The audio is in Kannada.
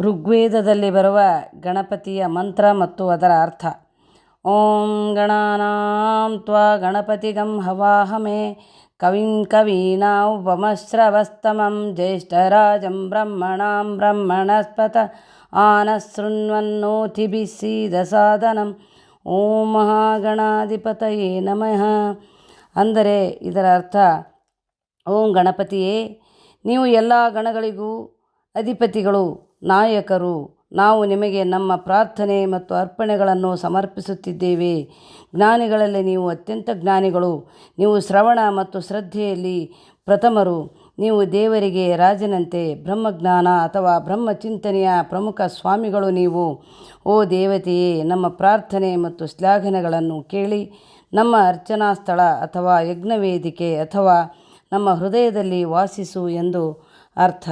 ಋಗ್ವೇದದಲ್ಲಿ ಬರುವ ಗಣಪತಿಯ ಮಂತ್ರ ಮತ್ತು ಅದರ ಅರ್ಥ. ಓಂ ಗಣಾನಾಂ ಗಣಪತಿ ಗಣಪತಿಗಂ ಹವಾಹಮೇ. ಕವಿಂ ಕವೀನಾ ಉಪಮಶ್ರವಸ್ತಮಂ. ಜ್ಯೇಷ್ಠರಾಜಂ ಬ್ರಹ್ಮಣಾಂ ಬ್ರಹ್ಮಣಸ್ಪತ ಆನಶೃಣ್ವನ್ನೋತಿಭಿः ಸೀದಸಾದನಂ ಓಂ ಮಹಾಗಣಾಧಿಪತಯೇ ನಮಃ. ಅಂದರೆ ಇದರ ಅರ್ಥ, ಓಂ ಗಣಪತಿಯೇ, ನೀವು ಎಲ್ಲ ಗಣಗಳಿಗೂ ಅಧಿಪತಿಗಳು. ನಾಯಕರು, ನಾವು ನಿಮಗೆ ನಮ್ಮ ಪ್ರಾರ್ಥನೆ ಮತ್ತು ಅರ್ಪಣೆಗಳನ್ನು ಸಮರ್ಪಿಸುತ್ತಿದ್ದೇವೆ. ಜ್ಞಾನಿಗಳಲ್ಲಿ ನೀವು ಅತ್ಯಂತ ಜ್ಞಾನಿಗಳು. ನೀವು ಶ್ರವಣ ಮತ್ತು ಶ್ರದ್ಧೆಯಲ್ಲಿ ಪ್ರಥಮರು. ನೀವು ದೇವರಿಗೆ ರಾಜನಂತೆ ಬ್ರಹ್ಮಜ್ಞಾನ ಅಥವಾ ಬ್ರಹ್ಮಚಿಂತನೆಯ ಪ್ರಮುಖ ಸ್ವಾಮಿಗಳು ನೀವು. ಓ ದೇವತೆಯೇ, ನಮ್ಮ ಪ್ರಾರ್ಥನೆ ಮತ್ತು ಶ್ಲಾಘನೆಗಳನ್ನು ಕೇಳಿ ನಮ್ಮ ಅರ್ಚನಾ ಸ್ಥಳ ಅಥವಾ ಯಜ್ಞವೇದಿಕೆ ಅಥವಾ ನಮ್ಮ ಹೃದಯದಲ್ಲಿ ವಾಸಿಸು ಎಂದು ಅರ್ಥ.